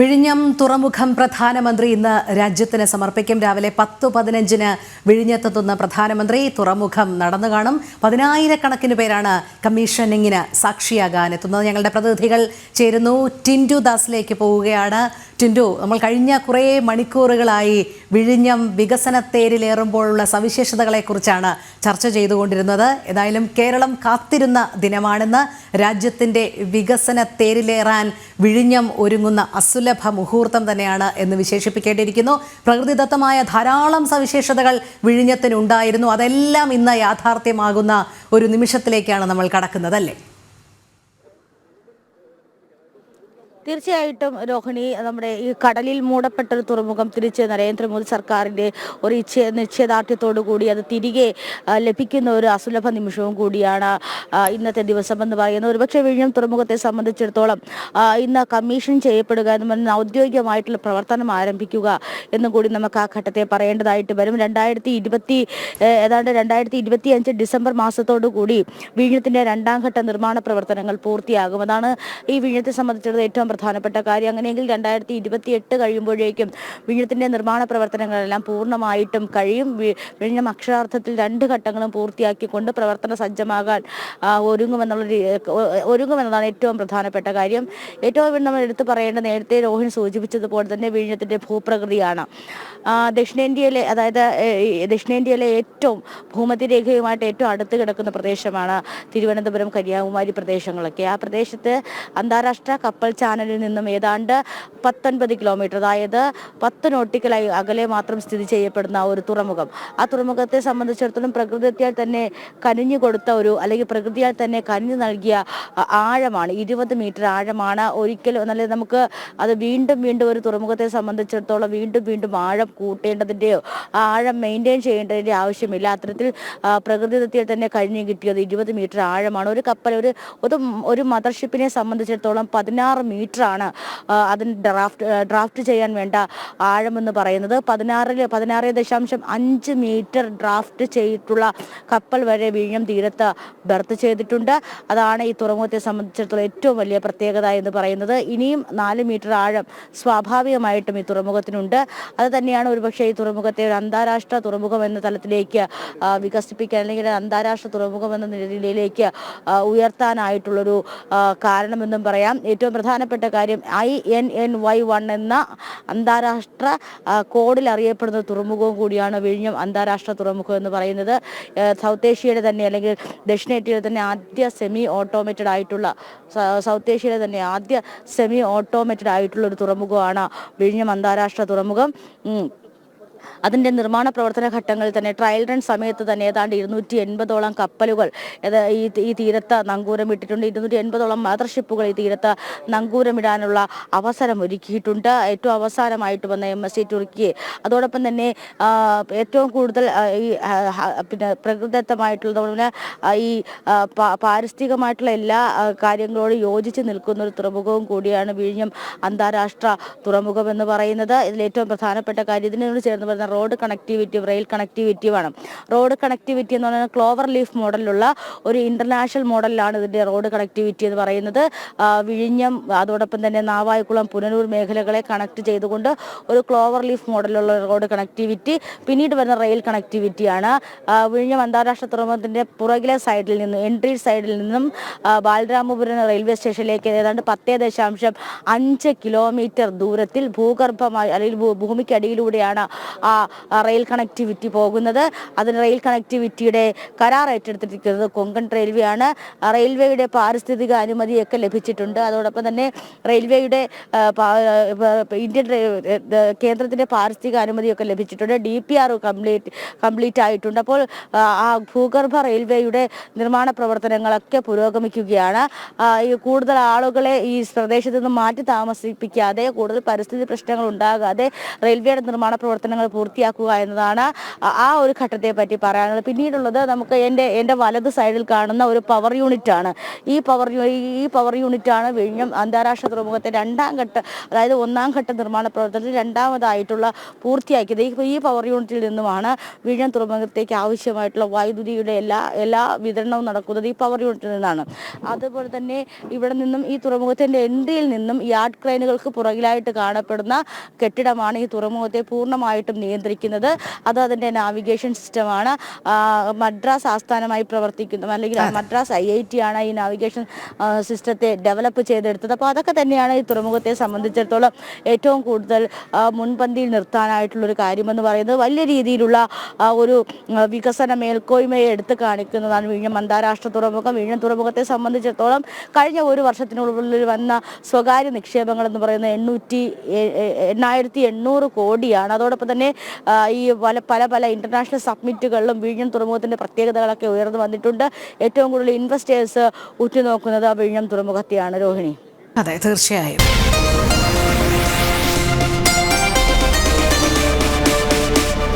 വിഴിഞ്ഞം തുറമുഖം പ്രധാനമന്ത്രി ഇന്ന് രാജ്യത്തിന് സമർപ്പിക്കും. രാവിലെ പത്ത് പതിനഞ്ചിന് വിഴിഞ്ഞത്തെത്തുന്ന പ്രധാനമന്ത്രി തുറമുഖം നടന്നു കാണും. പതിനായിരക്കണക്കിന് പേരാണ് കമ്മീഷനിങ്ങിന് സാക്ഷിയാകാൻ എത്തുന്നത്. ഞങ്ങളുടെ പ്രതിനിധികൾ ചേരുന്നു. ടിൻഡു ദാസിലേക്ക് പോവുകയാണ്. ടിൻഡു നമ്മൾ കഴിഞ്ഞ കുറേ മണിക്കൂറുകളായി വിഴിഞ്ഞം വികസനത്തേരിലേറുമ്പോഴുള്ള സവിശേഷതകളെക്കുറിച്ചാണ് ചർച്ച ചെയ്തുകൊണ്ടിരുന്നത്. ഏതായാലും കേരളം കാത്തിരുന്ന ദിനമാണെന്ന്. രാജ്യത്തിന്റെ വികസനത്തേരിലേറാൻ വിഴിഞ്ഞം ഒരുങ്ങുന്ന അസുലഭ മുഹൂർത്തം തന്നെയാണ് എന്ന് വിശേഷിപ്പിക്കേണ്ടിയിരിക്കുന്നു. പ്രകൃതിദത്തമായ ധാരാളം സവിശേഷതകൾ വിഴിഞ്ഞത്തിനുണ്ടായിരുന്നു. അതെല്ലാം ഇന്ന് യാഥാർത്ഥ്യമാകുന്ന ഒരു നിമിഷത്തിലേക്കാണ് നമ്മൾ കടക്കുന്നത് അല്ലേ? തീർച്ചയായിട്ടും രോഹിണി നമ്മുടെ ഈ കടലിൽ മൂടപ്പെട്ട ഒരു തുറമുഖം തിരിച്ച് നരേന്ദ്രമോദി സർക്കാരിന്റെ ഒരു നിശ്ചയദാർഢ്യത്തോടു കൂടി അത് തിരികെ ലഭിക്കുന്ന ഒരു അസുലഭ നിമിഷവും കൂടിയാണ് ഇന്നത്തെ ദിവസം എന്ന് പറയുന്നത്. ഒരുപക്ഷെ വിഴിഞ്ഞം തുറമുഖത്തെ സംബന്ധിച്ചിടത്തോളം ഇന്ന് കമ്മീഷൻ ചെയ്യപ്പെടുക എന്ന് പറയുന്ന ഔദ്യോഗികമായിട്ടുള്ള പ്രവർത്തനം ആരംഭിക്കുക എന്നും കൂടി നമുക്ക് ആ ഘട്ടത്തെ പറയേണ്ടതായിട്ട് വരും. രണ്ടായിരത്തി ഇരുപത്തി ഏതാണ്ട് രണ്ടായിരത്തി ഇരുപത്തി അഞ്ച് ഡിസംബർ മാസത്തോടു കൂടി വിഴിഞ്ഞത്തിന്റെ രണ്ടാം ഘട്ട നിർമ്മാണ പ്രവർത്തനങ്ങൾ പൂർത്തിയാകും. അതാണ് ഈ വിഴിഞ്ഞത്തെ സംബന്ധിച്ചിടത്തോളം ഏറ്റവും പ്രധാനപ്പെട്ട കാര്യം. അങ്ങനെയെങ്കിൽ രണ്ടായിരത്തി ഇരുപത്തി എട്ട് കഴിയുമ്പോഴേക്കും വിഴിഞ്ഞത്തിന്റെ നിർമ്മാണ പ്രവർത്തനങ്ങളെല്ലാം പൂർണമായിട്ടും കഴിയും. വിഴിഞ്ഞം അക്ഷരാർത്ഥത്തിൽ രണ്ട് ഘട്ടങ്ങളും പൂർത്തിയാക്കിക്കൊണ്ട് പ്രവർത്തന സജ്ജമാകാൻ ഒരുങ്ങുമെന്നുള്ള ഒരുങ്ങുമെന്നതാണ് ഏറ്റവും പ്രധാനപ്പെട്ട കാര്യം. ഏറ്റവും നമ്മൾ എടുത്തു പറയേണ്ട നേരത്തെ രോഹിണി സൂചിപ്പിച്ചതുപോലെ തന്നെ വിഴിഞ്ഞത്തിന്റെ ഭൂപ്രകൃതിയാണ്. ദക്ഷിണേന്ത്യയിലെ അതായത് ദക്ഷിണേന്ത്യയിലെ ഏറ്റവും ഭൂമധ്യരേഖയുമായിട്ട് ഏറ്റവും അടുത്ത് കിടക്കുന്ന പ്രദേശമാണ് തിരുവനന്തപുരം കന്യാകുമാരി പ്രദേശങ്ങളൊക്കെ. ആ പ്രദേശത്ത് അന്താരാഷ്ട്ര കപ്പൽ ചാനലിൽ നിന്നും ഏതാണ്ട് പത്തൊൻപത് കിലോമീറ്റർ അതായത് പത്ത് നോട്ടിക്കലായി അകലെ മാത്രം സ്ഥിതി ചെയ്യപ്പെടുന്ന ഒരു തുറമുഖം. ആ തുറമുഖത്തെ സംബന്ധിച്ചിടത്തോളം പ്രകൃതിയാൽ തന്നെ കനിഞ്ഞു കൊടുത്ത ഒരു അല്ലെങ്കിൽ പ്രകൃതിയാൽ തന്നെ കനിഞ്ഞു നൽകിയ ആഴമാണ് ഇരുപത് മീറ്റർ ആഴമാണ്. ഒരിക്കലും നല്ല നമുക്ക് അത് വീണ്ടും വീണ്ടും ഒരു തുറമുഖത്തെ സംബന്ധിച്ചിടത്തോളം വീണ്ടും വീണ്ടും ആഴം കൂട്ടേണ്ടതിന്റെയോ ആഴം മെയിന്റെയിൻ ചെയ്യേണ്ടതിന്റെ ആവശ്യമില്ല. അത്തരത്തിൽ പ്രകൃതിദത്തിയാൽ തന്നെ കഴിഞ്ഞു കിട്ടിയത് ഇരുപത് മീറ്റർ ആഴമാണ്. ഒരു കപ്പൽ ഒരു ഒരു മദർഷിപ്പിനെ സംബന്ധിച്ചിടത്തോളം പതിനാറ് മീറ്ററാണ് അതിന് ഡ്രാഫ്റ്റ് ഡ്രാഫ്റ്റ് ചെയ്യാൻ വേണ്ട ആഴമെന്ന് പറയുന്നത് പതിനാറിൽ പതിനാറ് ദശാംശം അഞ്ച് മീറ്റർ ഡ്രാഫ്റ്റ് ചെയ്തിട്ടുള്ള കപ്പൽ വരെ വിഴിഞ്ഞം തീരത്ത് ബർത്ത് ചെയ്തിട്ടുണ്ട്. അതാണ് ഈ തുറമുഖത്തെ സംബന്ധിച്ചിടത്തോളം ഏറ്റവും വലിയ പ്രത്യേകത എന്ന് പറയുന്നത്. ഇനിയും നാല് മീറ്റർ ആഴം സ്വാഭാവികമായിട്ടും ഈ തുറമുഖത്തിനുണ്ട്. അത് തന്നെയാണ് ഒരുപക്ഷെ ഈ തുറമുഖത്തെ ഒരു അന്താരാഷ്ട്ര തുറമുഖം എന്ന തലത്തിലേക്ക് വികസിപ്പിക്കാൻ അല്ലെങ്കിൽ അന്താരാഷ്ട്ര തുറമുഖം എന്ന നിലയിലേക്ക് ഉയർത്താനായിട്ടുള്ളൊരു കാരണമെന്നും പറയാം. ഏറ്റവും പ്രധാനപ്പെട്ട കാര്യം I N N Y one എന്ന അന്താരാഷ്ട്ര കോഡിൽ അറിയപ്പെടുന്ന തുറമുഖവും കൂടിയാണ് വിഴിഞ്ഞം അന്താരാഷ്ട്ര തുറമുഖം എന്ന് പറയുന്നത്. സൗത്ത് ഏഷ്യയുടെ തന്നെ അല്ലെങ്കിൽ ദക്ഷിണേഷ്യയിലെ തന്നെ ആദ്യ സെമി ഓട്ടോമേറ്റഡ് ആയിട്ടുള്ള സൗത്ത് ഏഷ്യയിലെ തന്നെ ആദ്യ സെമി ഓട്ടോമേറ്റഡ് ആയിട്ടുള്ള ഒരു തുറമുഖമാണ് വിഴിഞ്ഞം അന്താരാഷ്ട്ര തുറമുഖം. ഉം. അതിന്റെ നിർമ്മാണ പ്രവർത്തന ഘട്ടങ്ങളിൽ തന്നെ ട്രയൽ റൺ സമയത്ത് തന്നെ ഏതാണ്ട് ഇരുന്നൂറ്റി എൺപതോളം കപ്പലുകൾ ഈ ഈ തീരത്ത് നങ്കൂരം ഇട്ടിട്ടുണ്ട്. ഇരുന്നൂറ്റി എൺപതോളം മദർഷിപ്പുകൾ ഈ തീരത്ത് നങ്കൂരമിടാനുള്ള അവസരം ഒരുക്കിയിട്ടുണ്ട്. ഏറ്റവും അവസാനമായിട്ട് വന്ന എം എസ് സി തുർക്കി അതോടൊപ്പം തന്നെ ഏറ്റവും കൂടുതൽ ഈ പിന്നെ പ്രകൃതിദത്തമായിട്ടുള്ള അതുപോലെ ഈ പാരിസ്ഥിതികമായിട്ടുള്ള എല്ലാ കാര്യങ്ങളോട് യോജിച്ച് നിൽക്കുന്ന ഒരു തുറമുഖവും കൂടിയാണ് വിഴിഞ്ഞം അന്താരാഷ്ട്ര തുറമുഖം എന്ന് പറയുന്നത്. ഇതിൽ ഏറ്റവും പ്രധാനപ്പെട്ട കാര്യം ഇതിനോട് ചേർന്ന് വരുന്ന റോഡ് കണക്ടിവിറ്റി റെയിൽ കണക്ടിവിറ്റി വേണം. റോഡ് കണക്ടിവിറ്റി എന്ന് പറയുന്നത് ക്ലോവർ ലീഫ് മോഡലിലുള്ള ഒരു ഇന്റർനാഷണൽ മോഡലിലാണ് ഇതിന്റെ റോഡ് കണക്ടിവിറ്റി എന്ന് പറയുന്നത്. വിഴിഞ്ഞം അതോടൊപ്പം തന്നെ നാവായിക്കുളം പുനലൂർ മേഖലകളെ കണക്ട് ചെയ്തുകൊണ്ട് ഒരു ക്ലോവർ ലീഫ് മോഡലുള്ള റോഡ് കണക്ടിവിറ്റി പിന്നീട് വരുന്ന റെയിൽ കണക്ടിവിറ്റിയാണ് വിഴിഞ്ഞം അന്താരാഷ്ട്ര തുറമുഖത്തിന്റെ പുറകിലെ സൈഡിൽ നിന്നും എൻട്രി സൈഡിൽ നിന്നും ബാലരാമപുരം റെയിൽവേ സ്റ്റേഷനിലേക്ക് ഏതാണ്ട് പത്തേ ദശാംശം അഞ്ച് കിലോമീറ്റർ ദൂരത്തിൽ ഭൂഗർഭമായി അല്ലെങ്കിൽ ഭൂമിക്കടിയിലൂടെയാണ് ആ റെയിൽ കണക്ടിവിറ്റി പോകുന്നത്. അതിന് റെയിൽ കണക്ടിവിറ്റിയുടെ കരാർ ഏറ്റെടുത്തിരിക്കുന്നത് കൊങ്കൺ റെയിൽവേ ആണ് റെയിൽവേയുടെ പാരിസ്ഥിതിക അനുമതിയൊക്കെ ലഭിച്ചിട്ടുണ്ട്. അതോടൊപ്പം തന്നെ റെയിൽവേയുടെ ഇന്ത്യൻ കേന്ദ്രത്തിന്റെ പാരിസ്ഥിതിക അനുമതിയൊക്കെ ലഭിച്ചിട്ടുണ്ട്. D P R complete complete ആയിട്ടുണ്ട്. അപ്പോൾ ആ ഭൂഗർഭ റെയിൽവേയുടെ നിർമ്മാണ പ്രവർത്തനങ്ങളൊക്കെ പുരോഗമിക്കുകയാണ്. ഈ കൂടുതൽ ആളുകളെ ഈ പ്രദേശത്ത് നിന്ന് മാറ്റി താമസിപ്പിക്കാതെ കൂടുതൽ പരിസ്ഥിതി പ്രശ്നങ്ങൾ ഉണ്ടാകാതെ റെയിൽവേയുടെ നിർമ്മാണ പ്രവർത്തനങ്ങൾ പൂർത്തിയാക്കുക എന്നതാണ് ആ- ഒരു ഘട്ടത്തെ പറ്റി പറയാനുള്ളത്. പിന്നീടുള്ളത് നമുക്ക് എന്റെ എന്റെ വലത് സൈഡിൽ കാണുന്ന ഒരു പവർ യൂണിറ്റ് ആണ്. ഈ പവർ ഈ പവർ യൂണിറ്റ് ആണ് വിഴിഞ്ഞം അന്താരാഷ്ട്ര തുറമുഖത്തെ രണ്ടാം ഘട്ട അതായത് ഒന്നാം ഘട്ട നിർമ്മാണ പ്രവർത്തനത്തിൽ രണ്ടാമതായിട്ടുള്ള പൂർത്തിയാക്കിയത്. ഈ- പവർ യൂണിറ്റിൽ നിന്നുമാണ് വിഴിഞ്ഞം തുറമുഖത്തേക്ക് ആവശ്യമായിട്ടുള്ള വൈദ്യുതിയുടെ എല്ലാ എല്ലാ വിതരണവും നടക്കുന്നത് ഈ പവർ യൂണിറ്റിൽ നിന്നാണ്. അതുപോലെ തന്നെ ഇവിടെ നിന്നും ഈ തുറമുഖത്തിന്റെ എൻട്രിയിൽ നിന്നും യാർഡ് ക്രെയിനുകൾക്ക് പുറകിലായിട്ട് കാണപ്പെടുന്ന കെട്ടിടമാണ് ഈ തുറമുഖത്തെ പൂർണമായിട്ടും നിയന്ത്രിക്കുന്നത്. അത് അതിന്റെ നാവിഗേഷൻ സിസ്റ്റമാണ് മദ്രാസ് ആസ്ഥാനമായി പ്രവർത്തിക്കുന്നു. അല്ലെങ്കിൽ മദ്രാസ് ഐ ഐ ടി ആണ് ഈ നാവിഗേഷൻ സിസ്റ്റത്തെ ഡെവലപ്പ് ചെയ്തെടുത്തത്. അപ്പോൾ അതൊക്കെ തന്നെയാണ് ഈ തുറമുഖത്തെ സംബന്ധിച്ചിടത്തോളം ഏറ്റവും കൂടുതൽ മുൻപന്തിയിൽ നിർത്താനായിട്ടുള്ളൊരു കാര്യമെന്ന് പറയുന്നത്. വലിയ രീതിയിലുള്ള ഒരു വികസന മേൽക്കോയ്മയെ എടുത്ത് കാണിക്കുന്നതാണ് വിഴിഞ്ഞം അന്താരാഷ്ട്ര തുറമുഖം. വിഴിഞ്ഞം തുറമുഖത്തെ സംബന്ധിച്ചിടത്തോളം കഴിഞ്ഞ ഒരു വർഷത്തിനുള്ളിൽ വന്ന സ്വകാര്യ നിക്ഷേപങ്ങൾ എന്ന് പറയുന്നത് എണ്ണൂറ്റി എണ്ണായിരത്തി എണ്ണൂറ് കോടിയാണ്. അതോടൊപ്പം തന്നെ ഈ പല പല പല ഇന്റർനാഷണൽ സബ്മിറ്റുകളിലും വിഴിഞ്ഞം തുറമുഖത്തിന്റെ പ്രത്യേകതകളൊക്കെ ഉയർന്നു വന്നിട്ടുണ്ട്. ഏറ്റവും കൂടുതൽ ഇൻവെസ്റ്റേഴ്സ് ഉറ്റുനോക്കുന്നത് വിഴിഞ്ഞം തുറമുഖത്തെയാണ് രോഹിണി. അതെ തീർച്ചയായും.